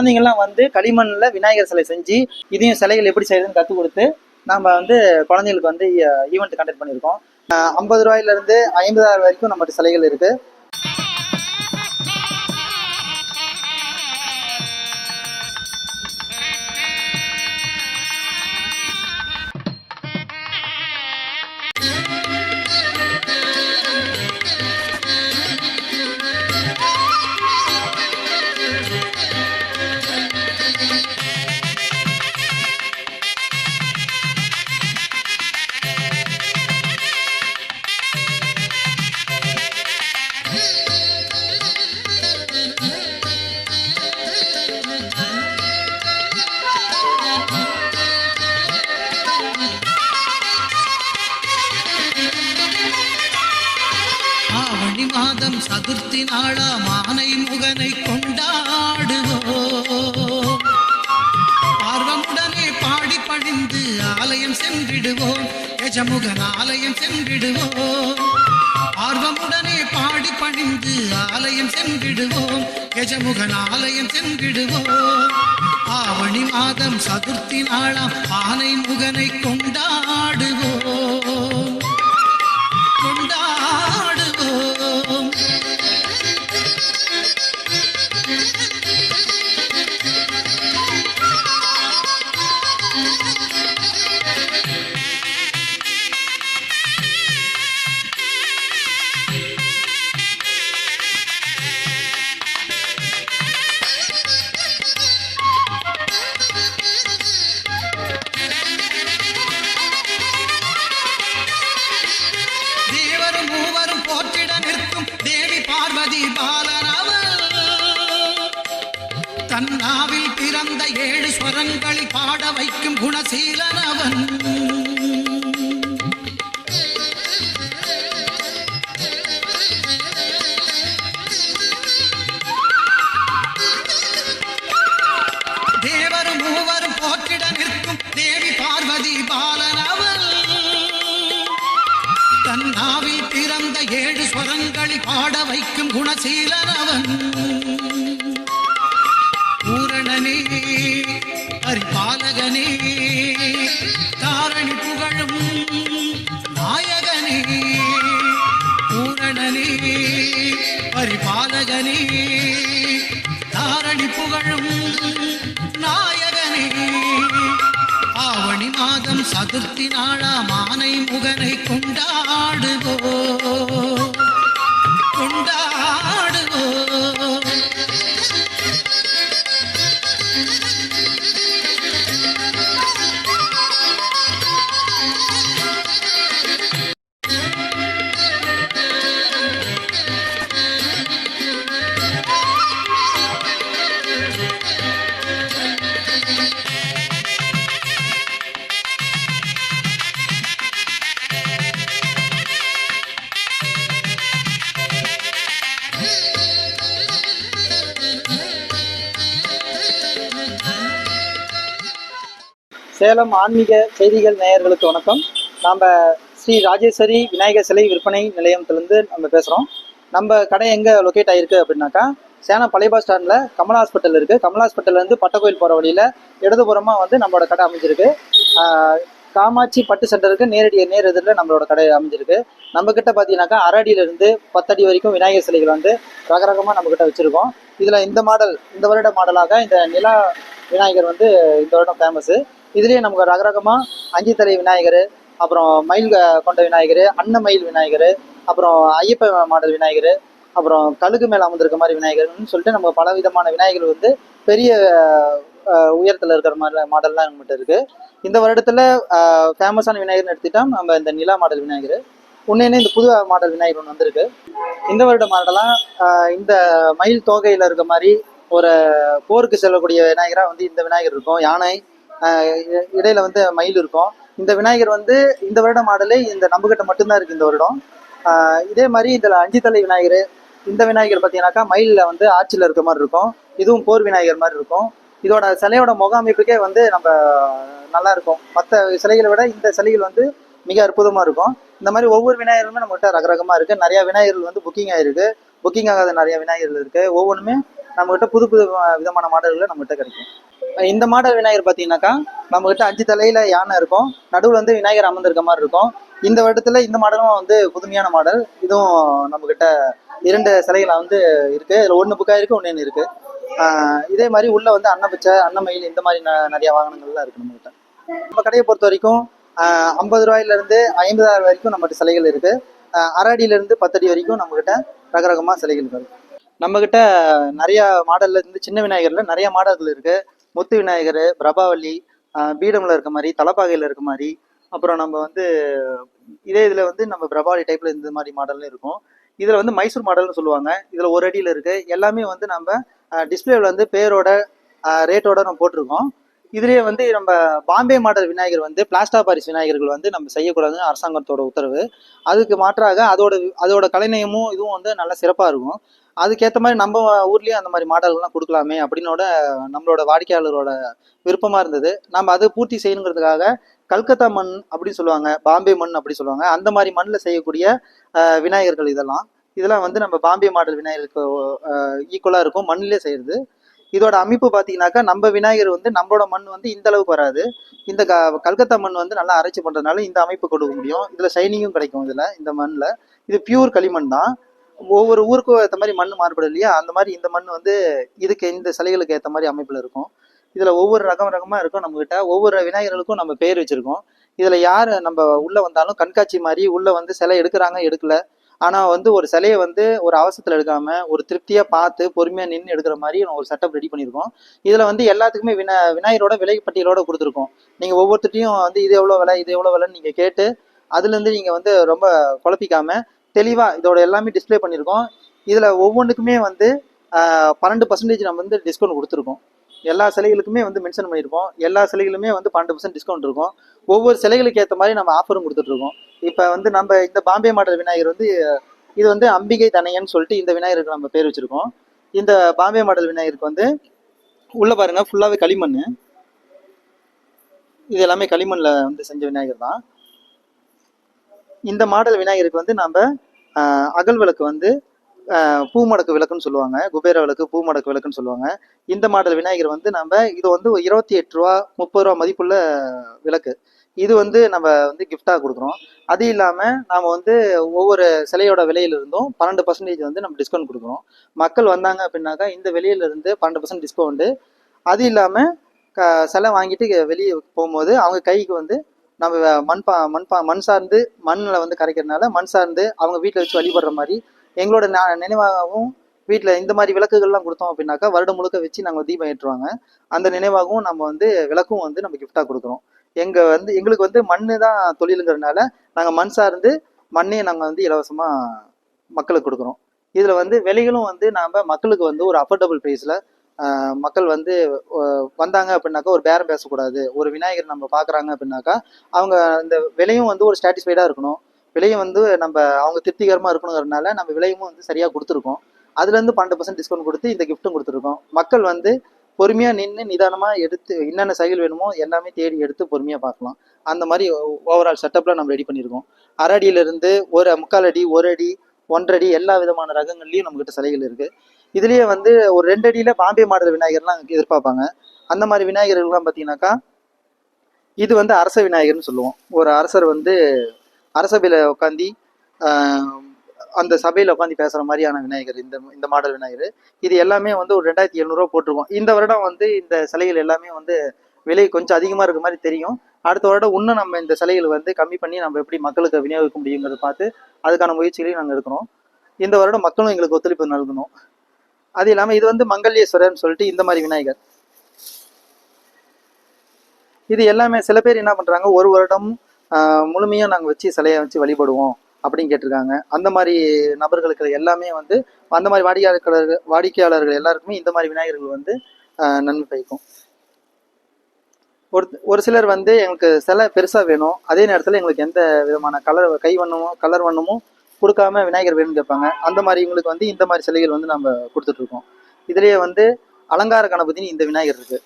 குழந்தைங்கள்லாம் வந்து களிமண்ணில் விநாயகர் சிலை செஞ்சு இதையும் சிலைகள் எப்படி செய்யுதுன்னு கற்றுக் கொடுத்து நம்ம வந்து குழந்தைங்களுக்கு வந்து ஈவெண்ட் கண்டக்ட் பண்ணியிருக்கோம். ஐம்பது ரூபாயிலிருந்து ஐம்பதாயிரம் வரைக்கும் நம்மகிட்ட சிலைகள் இருக்குது சதுர்த்தி மானை முகனை கொண்டாடுவோம் ஆர்வமுடனே பாடி பணிந்து ஆலயம் சென்றிடுவோம் எஜமுகன் ஆலயம் சென்றிடுவோம் ஆர்வமுடனே பாடி பணிந்து ஆலயம் சென்றிடுவோம் எஜமுகன் ஆலயம் சென்றிடுவோம் ஆவணி மாதம் சதுர்த்தி நாளாம் ஆனை முகனை கொண்டாடுவோம் ஸ்வரங்களில் பாட வைக்கும் குணசீலனவன். தேவரும் மூவரும் போற்றிட நிற்கும் தேவி பார்வதி பாலனவள். தன்னாவில் பிறந்த ஏழு ஸ்வரங்களில் பாட வைக்கும் குணசீலன் அவன் பரிபாலகனே தாரணி புகழும் நாயகனே பூரணனே பரிபாலகனே தாரணி புகழும் நாயகனே. ஆவணி மாதம் சதுர்த்தி நாளா மானை முகனை கொண்டாடுவோ கொண்டா சேலம் ஆன்மீக செய்திகள் நேயர்களுக்கு வணக்கம். நாம் ஸ்ரீ ராஜேஸ்வரி விநாயகர் சிலை விற்பனை நிலையத்திலேருந்து நம்ம பேசுகிறோம் நம்ம கடை எங்கே லொக்கேட் ஆகிருக்கு அப்படின்னாக்கா சேலம் பழைய பஸ் ஸ்டாண்டில் கமலா ஹாஸ்பிட்டல் இருக்குது கமலா ஹாஸ்பிட்டல்லேருந்து பட்டக்கோயில் போகிற வழியில் இடதுபுறமாக வந்து நம்மளோட கடை அமைஞ்சிருக்கு. காமாட்சி பட்டு சென்டருக்கு நேரடி நேர் எதிரில் நம்மளோட கடை அமைஞ்சிருக்கு. நம்மக்கிட்ட பார்த்தீங்கன்னாக்கா அரடியிலிருந்து பத்தடி வரைக்கும் விநாயகர் சிலைகள் வந்து ரகரகமாக நம்மக்கிட்ட வச்சுருக்கோம். இதில் இந்த மாடல் இந்த வருட மாடலாக இந்த நிலா விநாயகர் வந்து இந்த வருடம் ஃபேமஸு இதுலேயே நமக்கு ரகரகமாக அஞ்சு தலை விநாயகர் அப்புறம் மயில் கொண்ட விநாயகர் அன்னமயில் விநாயகர் அப்புறம் ஐயப்ப மாடல் விநாயகர் அப்புறம் கழுகு மேலே அமர்ந்திருக்க மாதிரி விநாயகர்னு சொல்லிட்டு நம்ம பல விதமான விநாயகர் வந்து பெரிய உயரத்தில் இருக்கிற மாதிரி மாடல்லாம் நம்மகிட்ட இருக்குது இந்த வருடத்தில் ஃபேமஸான விநாயகர்னு எடுத்துட்டோம் நம்ம இந்த நிலா மாடல் விநாயகர். உன்னே இந்த புது மாடல் விநாயகர் ஒன்று வந்திருக்கு. இந்த வருட மாடலாம் இந்த மயில் தோகையில் இருக்க மாதிரி ஒரு போருக்கு செல்லக்கூடிய விநாயகராக வந்து இந்த விநாயகர் இருக்கும். யானை இடையில வந்து மயில் இருக்கும். இந்த விநாயகர் வந்து இந்த வருட மாடலே இந்த நம்புகிட்ட மட்டும்தான் இருக்கு இந்த வருடம். இதே மாதிரி இதுல அஞ்சு தலை விநாயகர் இந்த விநாயகர் பார்த்தீங்கன்னாக்கா மயிலில் வந்து ஆட்சியில் இருக்க மாதிரி இருக்கும். இதுவும் போர் விநாயகர் மாதிரி இருக்கும். இதோட சிலையோட முக அமைப்புக்கே வந்து நம்ம நல்லா இருக்கும். மற்ற சிலைகளை விட இந்த சிலைகள் வந்து மிக அற்புதமாக இருக்கும். இந்த மாதிரி ஒவ்வொரு விநாயகருமே நம்மகிட்ட ரகரகமாக இருக்குது நிறையா விநாயகர்கள் வந்து புக்கிங் ஆகிருக்கு புக்கிங் ஆகாத நிறையா விநாயகர்கள் இருக்குது ஒவ்வொன்றுமே நம்மகிட்ட புது புது விதமான மாடல்கள் நம்மகிட்ட கிடைக்கும். இந்த மாடல் விநாயகர் பார்த்தீங்கன்னாக்கா நம்மகிட்ட அஞ்சு தலையில் யானை இருக்கும். நடுவில் வந்து விநாயகர் அமர்ந்திருக்க மாதிரி இருக்கும். இந்த வருடத்தில் இந்த மாடலும் வந்து புதுமையான மாடல். இதுவும் நம்மகிட்ட இரண்டு சிலைகளாக வந்து இருக்குது இதில் ஒன்று புக்காக இருக்குது ஒன்று இருக்குது இதே மாதிரி உள்ளே வந்து அன்னப்பச்சை அன்னமயில் இந்த மாதிரி ந- நிறைய வாகனங்கள்லாம் இருக்குது நம்மகிட்ட. நம்ம கடையை பொறுத்த வரைக்கும் ஐம்பது ரூபாயிலேருந்து ஐம்பதாயிரம் வரைக்கும் நம்மகிட்ட சிலைகள் இருக்குது அரை அடியிலேருந்து பத்தடி வரைக்கும் நம்மகிட்ட ரகரகமாக சிலைகள் இருக்குது நம்ம கிட்ட நிறைய மாடல்ல இருந்து சின்ன விநாயகர்ல நிறைய மாடல்கள் இருக்கு. முத்து விநாயகர் பிரபாவல்லி பீடமில் பீடம்ல இருக்க மாதிரி தலப்பாகையில இருக்க மாதிரி அப்புறம் நம்ம வந்து இதே இதுல வந்து நம்ம பிரபாவலி டைப்ல இந்த மாதிரி மாடல்ல இருக்கும். இதுல வந்து மைசூர் மாடல்னு சொல்லுவாங்க. இதுல ஒரு அடியில இருக்கு. எல்லாமே வந்து நம்ம டிஸ்பிளேல வந்து பேரோட ரேட்டோட நம்ம போட்டிருக்கோம். இதுலயே வந்து நம்ம பாம்பே மாடல் விநாயகர் வந்து பிளாஸ்டா பாரிஸ் விநாயகர்கள் வந்து நம்ம செய்யக்கூடாதுன்னு அரசாங்கத்தோட உத்தரவு. அதுக்கு மாற்றாக அதோட அதோட கலைநயமும் இதுவும் வந்து நல்லா சிறப்பா இருக்கும். அதுக்கேற்ற மாதிரி நம்ம ஊர்லயும் அந்த மாதிரி மாடல்கள்லாம் கொடுக்கலாமே அப்படின்னோட நம்மளோட வாடிக்கையாளரோட விருப்பமா இருந்தது. நம்ம அதை பூர்த்தி செய்யணுங்கிறதுக்காக கல்கத்தா மண் அப்படின்னு சொல்லுவாங்க பாம்பே மண் அப்படி சொல்லுவாங்க. அந்த மாதிரி மண்ணில் செய்யக்கூடிய விநாயகர்கள் இதெல்லாம். இதெல்லாம் வந்து நம்ம பாம்பே மாடல் விநாயகருக்கு ஈக்குவலாக இருக்கும். மண்ணிலே செய்யறது. இதோட அமைப்பு பார்த்தீங்கன்னாக்கா நம்ம விநாயகர் வந்து நம்மளோட மண் வந்து இந்த அளவுக்கு வராது. இந்த க கல்கத்தா மண் வந்து நல்லா அரைச்சி பண்ணுறதுனால இந்த அமைப்பு கொடுக்க முடியும். இதில் ஷைனிங்கும் கிடைக்கும் இதில் இந்த மண்ணில் இது பியூர் களிமண் தான். ஒவ்வொரு ஊருக்கும் ஏற்ற மாதிரி மண் மாறுபடும் இல்லையா? அந்த மாதிரி இந்த மண் வந்து இதுக்கு இந்த சிலைகளுக்கு ஏற்ற மாதிரி அமைப்பில் இருக்கும். இதில் ஒவ்வொரு ரகம் ரகமாக இருக்கும் நம்மக்கிட்ட ஒவ்வொரு விநாயகர்களுக்கும் நம்ம பேர் வச்சுருக்கோம். இதில் யார் நம்ம உள்ளே வந்தாலும் கண்காட்சி மாதிரி உள்ளே வந்து சிலை எடுக்கிறாங்க எடுக்கல. ஆனால் வந்து ஒரு சிலையை வந்து ஒரு அவசரத்தில் எடுக்காம ஒரு திருப்தியாக பார்த்து பொறுமையாக நின்று எடுக்கிற மாதிரி நம்ம ஒரு செட்டப் ரெடி பண்ணியிருக்கோம். இதில் வந்து எல்லாத்துக்குமே வினா விநாயகரோட விலை பட்டியலோட கொடுத்துருக்கோம். நீங்கள் ஒவ்வொருத்திட்டையும் வந்து இது எவ்வளோ விலை இது எவ்வளோ விலைன்னு நீங்கள் கேட்டு அதுலேருந்து நீங்கள் வந்து ரொம்ப குழப்பிக்காம தெளிவாக இதோட எல்லாமே டிஸ்ப்ளே பண்ணியிருக்கோம். இதில் ஒவ்வொன்றுக்குமே வந்து பன்னெண்டு பர்சன்டேஜ் நம்ம வந்து டிஸ்கவுண்ட் கொடுத்துருக்கோம். எல்லா சிலைகளுக்குமே வந்து மென்ஷன் பண்ணியிருப்போம் எல்லா சிலைகளுமே வந்து பன்னெண்டு பர்சன்ட் டிஸ்கவுண்ட் இருக்கும். ஒவ்வொரு சிலைகளுக்கு ஏற்ற மாதிரி நம்ம ஆஃபரும் கொடுத்துட்ருக்கோம் இப்போ வந்து நம்ம இந்த பாம்பே மாடல் விநாயகர் வந்து இது வந்து அம்பிகை தனையன்னு சொல்லிட்டு இந்த விநாயகருக்கு நம்ம பேர் வச்சிருக்கோம். இந்த பாம்பே மாடல் விநாயகருக்கு வந்து உள்ள பாருங்க ஃபுல்லாகவே களிமண் இது எல்லாமே களிமண்ணில் வந்து செஞ்ச விநாயகர் தான். இந்த மாடல் விநாயகருக்கு வந்து நம்ம அகல் விளக்கு வந்து பூ மடக்கு விளக்குன்னு சொல்லுவாங்க. குபேர விளக்கு பூ மடக்கு விளக்குன்னு சொல்லுவாங்க. இந்த மாடல் விநாயகர் வந்து நம்ம இது வந்து இருபத்தி எட்டு ரூபா முப்பது ரூபா மதிப்புள்ள விளக்கு. இது வந்து நம்ம வந்து கிஃப்டாக கொடுக்குறோம். அது இல்லாமல் நாம் வந்து ஒவ்வொரு சிலையோட விலையிலிருந்தும் பன்னெண்டு பர்சன்டேஜ் வந்து நம்ம டிஸ்கவுண்ட் கொடுக்குறோம். மக்கள் வந்தாங்க அப்படின்னாக்கா இந்த விலையில பன்னெண்டு பர்சன்ட் டிஸ்கவுண்ட்டு அது இல்லாமல் க சிலை வாங்கிட்டு வெளியே போகும்போது அவங்க கைக்கு வந்து நம்ம மண் பா மண் பா மண் சார்ந்து மண்ணில் வந்து கரைக்கிறதுனால மண் சார்ந்து அவங்க வீட்டில் வச்சு வழிபடுற மாதிரி எங்களோட நினைவாகவும் வீட்டில் இந்த மாதிரி விளக்குகள்லாம் கொடுத்தோம் அப்படின்னாக்கா வருடம் முழுக்க வச்சு நாங்கள் தீபம் ஏற்றுவாங்க. அந்த நினைவாகவும் நம்ம வந்து விளக்கும் வந்து நம்ம கிஃப்டாக கொடுக்குறோம். எங்கள் வந்து எங்களுக்கு வந்து மண் தான் தொழிலுங்கிறதுனால நாங்கள் மண் சார்ந்து மண்ணையும் நாங்கள் வந்து இலவசமாக மக்களுக்கு கொடுக்குறோம். இதில் வந்து விலைகளும் வந்து நாம் மக்களுக்கு வந்து ஒரு அஃபோர்டபுள் ப்ரைஸில் மக்கள் வந்து வந்தாங்க அப்படின்னாக்கா ஒரு பேரம் பேசக்கூடாது. ஒரு விநாயகர் நம்ம பார்க்குறாங்க அப்படின்னாக்கா அவங்க இந்த விலையும் வந்து ஒரு சாட்டிஸ்ஃபைடாக இருக்கணும். விலையும் வந்து நம்ம அவங்க திருப்திகரமாக இருக்கணுங்கிறதுனால நம்ம விலையும் வந்து சரியாக கொடுத்துருக்கோம். அதுலேருந்து பன்னெண்டு பர்சன்ட் டிஸ்கவுண்ட் கொடுத்து இந்த கிஃப்ட்டும் கொடுத்துருக்கோம். மக்கள் வந்து பொறுமையாக நின்று நிதானமாக எடுத்து என்னென்ன சைக்கிள் வேணுமோ எல்லாமே தேடி எடுத்து பொறுமையாக பார்க்கலாம். அந்த மாதிரி ஓவரால் செட்டப்பில் நம்ம ரெடி பண்ணியிருக்கோம். அரை அடியிலிருந்து ஒரு முக்கால் அடி ஒரு அடி ஒன்றரை எல்லா விதமான ரகங்கள்லையும் நம்மக்கிட்ட சிலைகள் இருக்குது இதுலயே வந்து ஒரு ரெண்டு அடியில பாம்பே மாடல் விநாயகர்லாம் எதிர்பார்ப்பாங்க. அந்த மாதிரி விநாயகர்கள்லாம் பார்த்தீங்கன்னாக்கா இது வந்து அரச விநாயகர்னு சொல்லுவோம். ஒரு அரசர் வந்து அரசபையில் உட்காந்து அந்த சபையில் உட்காந்து பேசுகிற மாதிரியான விநாயகர் இந்த இந்த மாடல் விநாயகர். இது எல்லாமே வந்து ஒரு ரெண்டாயிரத்தி எழுநூறுவா போட்டிருக்கோம். இந்த வருடம் வந்து இந்த சிலைகள் எல்லாமே வந்து விலை கொஞ்சம் அதிகமாக இருக்க மாதிரி தெரியும். அடுத்த வருடம் இன்னும் நம்ம இந்த சிலைகள் வந்து கம்மி பண்ணி நம்ம எப்படி மக்களுக்கு விநியோகிக்க முடியுங்கிறத பார்த்து அதுக்கான முயற்சிகளையும் நாங்கள் எடுக்கிறோம் இந்த வருடம் மக்களும் எங்களுக்கு ஒத்துழைப்பு நல்கணும். அது இல்லாமல் இது வந்து மங்கல்யேஸ்வரர்னு சொல்லிட்டு இந்த மாதிரி விநாயகர். இது எல்லாமே சில பேர் என்ன பண்றாங்க ஒரு வருடம் ஆஹ், நாங்கள் வச்சு சிலையை வச்சு வழிபடுவோம் அப்படின்னு கேட்டிருக்காங்க. அந்த மாதிரி நபர்களுக்கு எல்லாமே வந்து அந்த மாதிரி வாடிக்கையாளர்கள் வாடிக்கையாளர்கள் எல்லாருக்குமே இந்த மாதிரி விநாயகர்கள் வந்து ஆஹ், நன்மை பயக்கும். ஒரு ஒரு சிலர் வந்து எங்களுக்கு சிலை பெருசாக வேணும். அதே நேரத்தில் எங்களுக்கு எந்த விதமான கலர் கை வண்ணமோ கலர் வண்ணமும் கொடுக்காம விநாயகர் வேணும்னு கேட்பாங்க. அந்த மாதிரி இவங்களுக்கு வந்து இந்த மாதிரி சிலைகள் வந்து நம்ம கொடுத்துட்டு இருக்கோம் இதுலயே வந்து அலங்கார கணபதினு இந்த விநாயகர் இருக்கு.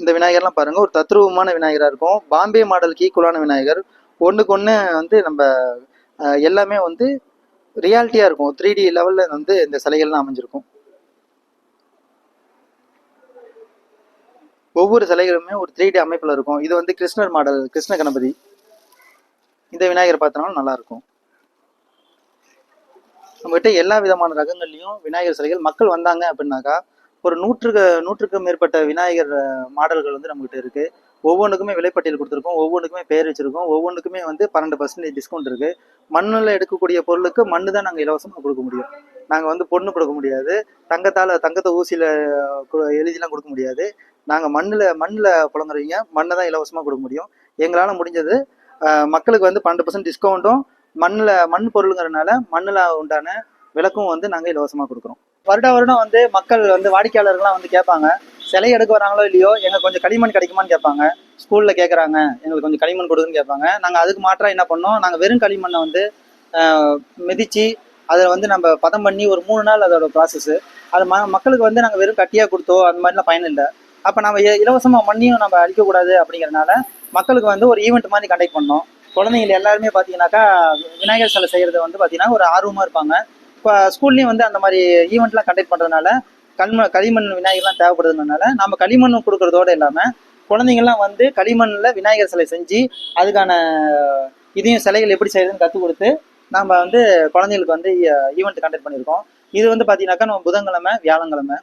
இந்த விநாயகர்லாம் பாருங்க ஒரு தத்ரூபமான விநாயகரா இருக்கும். பாம்பே மாடலுக்கு ஈக்குவலான விநாயகர். ஒன்றுக்கு ஒன்று வந்து நம்ம எல்லாமே வந்து ரியாலிட்டியாக இருக்கும். த்ரீ டி லெவலில் வந்து இந்த சிலைகள்லாம் அமைஞ்சிருக்கும். ஒவ்வொரு சிலைகளுமே ஒரு த்ரீ டி அமைப்பில் இருக்கும். இது வந்து கிருஷ்ணர் மாடல் கிருஷ்ண கணபதி. இந்த விநாயகர் பார்த்தோம்னா நல்லா இருக்கும். நம்மகிட்ட எல்லா விதமான ரகங்கள்லையும் விநாயகர் சிலைகள் மக்கள் வந்தாங்க அப்படின்னாக்கா ஒரு நூற்றுக்கு நூற்றுக்கும் மேற்பட்ட விநாயகர் மாடல்கள் வந்து நம்மகிட்ட இருக்கு. ஒவ்வொன்றுக்குமே விலைப்பட்டியல் கொடுத்துருக்கோம் ஒவ்வொன்றுக்குமே பேர் வச்சிருக்கோம் ஒவ்வொன்றுக்குமே வந்து பன்னெண்டு பர்சன்டேஜ் டிஸ்கவுண்ட் இருக்கு. மண்ணில் எடுக்கக்கூடிய பொருளுக்கு மண்ணு தான் நாங்கள் இலவசமாக கொடுக்க முடியும். நாங்கள் வந்து பொண்ணு கொடுக்க முடியாது. தங்கத்தால் தங்கத்தை ஊசியில் எழுதிலாம் கொடுக்க முடியாது. நாங்கள் மண்ணில் மண்ணில் புழங்குறீங்க மண்ணை தான் இலவசமாக கொடுக்க முடியும். எங்களால் முடிஞ்சது மக்களுக்கு வந்து பன்னெண்டு பர்சன்ட் டிஸ்கவுண்ட்டும் மண்ணில் மண் பொருளுங்கிறனால மண்ணில் உண்டான விளக்கும் வந்து நாங்கள் இலவசமாக கொடுக்குறோம். வருட வருடம் வந்து மக்கள் வந்து வாடிக்கையாளர்கள்லாம் வந்து கேட்பாங்க சிலை எடுக்க வராங்களோ இல்லையோ எங்களுக்கு கொஞ்சம் களிமண் கிடைக்குமான்னு கேட்பாங்க. ஸ்கூலில் கேட்குறாங்க எங்களுக்கு கொஞ்சம் களிமண் கொடுக்குன்னு கேட்பாங்க. நாங்கள் அதுக்கு மாற்றாக என்ன பண்ணோம் நாங்கள் வெறும் களிமண்ணை வந்து மிதித்து அதில் வந்து நம்ம பதம் பண்ணி ஒரு மூணு நாள் அதோட ப்ராசஸ்ஸு அது ம மக்களுக்கு வந்து நாங்கள் வெறும் கட்டியாக கொடுத்தோ அந்த மாதிரிலாம் பயன் இல்லை. அப்போ நம்ம இ- இலவசமாக மண்ணையும் நம்ம அழிக்கக்கூடாது அப்படிங்கிறனால மக்களுக்கு வந்து ஒரு ஈவெண்ட் மாதிரி கண்டக்ட் பண்ணோம். குழந்தைங்க எல்லாருமே பார்த்தீங்கன்னாக்கா விநாயகர் சிலை செய்கிறது வந்து பார்த்தீங்கன்னா ஒரு ஆர்வமாக இருப்பாங்க. இப்போ ஸ்கூல்லையும் வந்து அந்த மாதிரி ஈவெண்ட்லாம் கண்டக்ட் பண்ணுறதுனால கல்ம களிமண் விநாயகர்லாம் தேவைப்படுதுனால நம்ம களிமண் கொடுக்கறதோட இல்லாமல் குழந்தைங்கள்லாம் வந்து களிமண்ணில் விநாயகர் சிலை செஞ்சு அதுக்கான இதையும் சிலைகள் எப்படி செய்யறதுன்னு கற்றுக் கொடுத்து நம்ம வந்து குழந்தைங்களுக்கு வந்து ஈவெண்ட் கண்டக்ட் பண்ணியிருக்கோம். இது வந்து பார்த்தீங்கன்னாக்கா நம்ம புதன்கிழமை வியாழக்கிழமை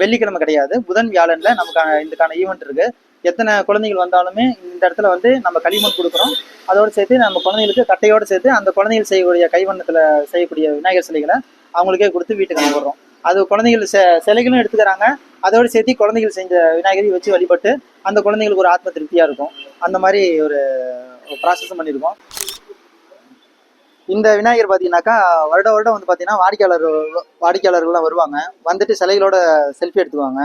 வெள்ளிக்கிழமை கிடையாது. புதன் வியாழன்ல நமக்கான இதுக்கான ஈவெண்ட் இருக்கு. எத்தனை குழந்தைகள் வந்தாலுமே இந்த இடத்துல வந்து நம்ம களிமண் கொடுக்குறோம். அதோடு சேர்த்து நம்ம குழந்தைங்களுக்கு கட்டையோடு சேர்த்து அந்த குழந்தைகள் செய்யக்கூடிய கைவண்ணத்தில் செய்யக்கூடிய விநாயகர் சிலைகளை அவங்களுக்கே கொடுத்து வீட்டுக்கு அனுப்பிடுறோம் அது குழந்தைகள் சிலைகளும் எடுத்துக்கிறாங்க. அதோடு சேர்த்து குழந்தைகள் செஞ்ச விநாயகரை வச்சு வழிபட்டு அந்த குழந்தைங்களுக்கு ஒரு ஆத்ம திருப்தியாக இருக்கும். அந்த மாதிரி ஒரு ப்ராசஸும் பண்ணியிருக்கோம். இந்த விநாயகர் பார்த்தீங்கன்னாக்கா வருட வருடம் வந்து பார்த்தீங்கன்னா வாடிக்கையாளர் வாடிக்கையாளர்கள்லாம் வருவாங்க. வந்துட்டு சிலைகளோட செல்ஃபி எடுத்துக்குவாங்க.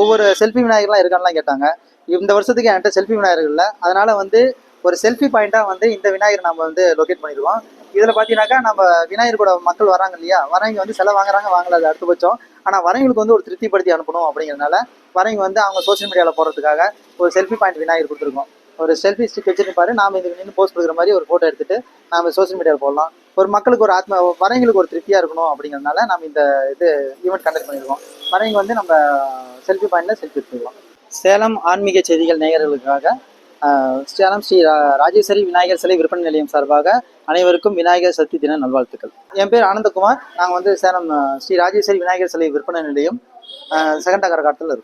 ஒவ்வொரு செல்ஃபி விநாயகர்லாம் இருக்கான்லாம் கேட்டாங்க. இந்த வருஷத்துக்கு என்கிட்ட செல்ஃபி விநாயகர் இல்லை. அதனால் வந்து ஒரு செல்ஃபி பாயிண்டாக வந்து இந்த விநாயகர் நம்ம வந்து லொக்கேட் பண்ணிடுவோம். இதில் பார்த்தீங்கன்னாக்கா நம்ம விநாயகர் கூட மக்கள் வராங்க இல்லையா? வரவங்க வந்து சிலை வாங்குறாங்க வாங்கல அது ஆனால் வரவங்களுக்கு வந்து ஒரு திருப்திப்படுத்தி அனுப்பணும் அப்படிங்கிறதுனால வரவங்க வந்து அவங்க சோஷியல் மீடியாவில் போகிறதுக்காக ஒரு செல்ஃபி பாயிண்ட் விநாயகர் கொடுத்துருக்கோம். ஒரு செல்ஃபி ஸ்டிக் வச்சுருப்பாரு. நாம இது நின்று போஸ்ட் கொடுக்குற மாதிரி ஒரு ஃபோட்டோ எடுத்துட்டு நாம சோஷியல் மீடியாவில் போடலாம். ஒரு மக்களுக்கு ஒரு ஆத்ம வரவங்களுக்கு ஒரு திருப்தியாக இருக்கணும் அப்படிங்கிறதுனால நம்ம இந்த இது ஈவெண்ட் கண்டக்ட் பண்ணியிருக்கோம் வரவங்க வந்து நம்ம செல்ஃபி பாயிண்டில் செல்ஃபி எடுத்துக்கலாம். சேலம் ஆன்மீக செய்திகள் நேயர்களுக்காக சேலம் ஸ்ரீ ரா- ராஜேஸ்வரி விநாயகர் சிலை விற்பனை நிலையம் சார்பாக அனைவருக்கும் விநாயகர் சக்தி தின நல்வாழ்த்துக்கள். என் பேர் ஆனந்தகுமார். நாங்கள் வந்து சேலம் ஸ்ரீ ராஜேஸ்வரி விநாயகர் சிலை விற்பனை நிலையம் செகண்ட் நகர இருக்கோம்.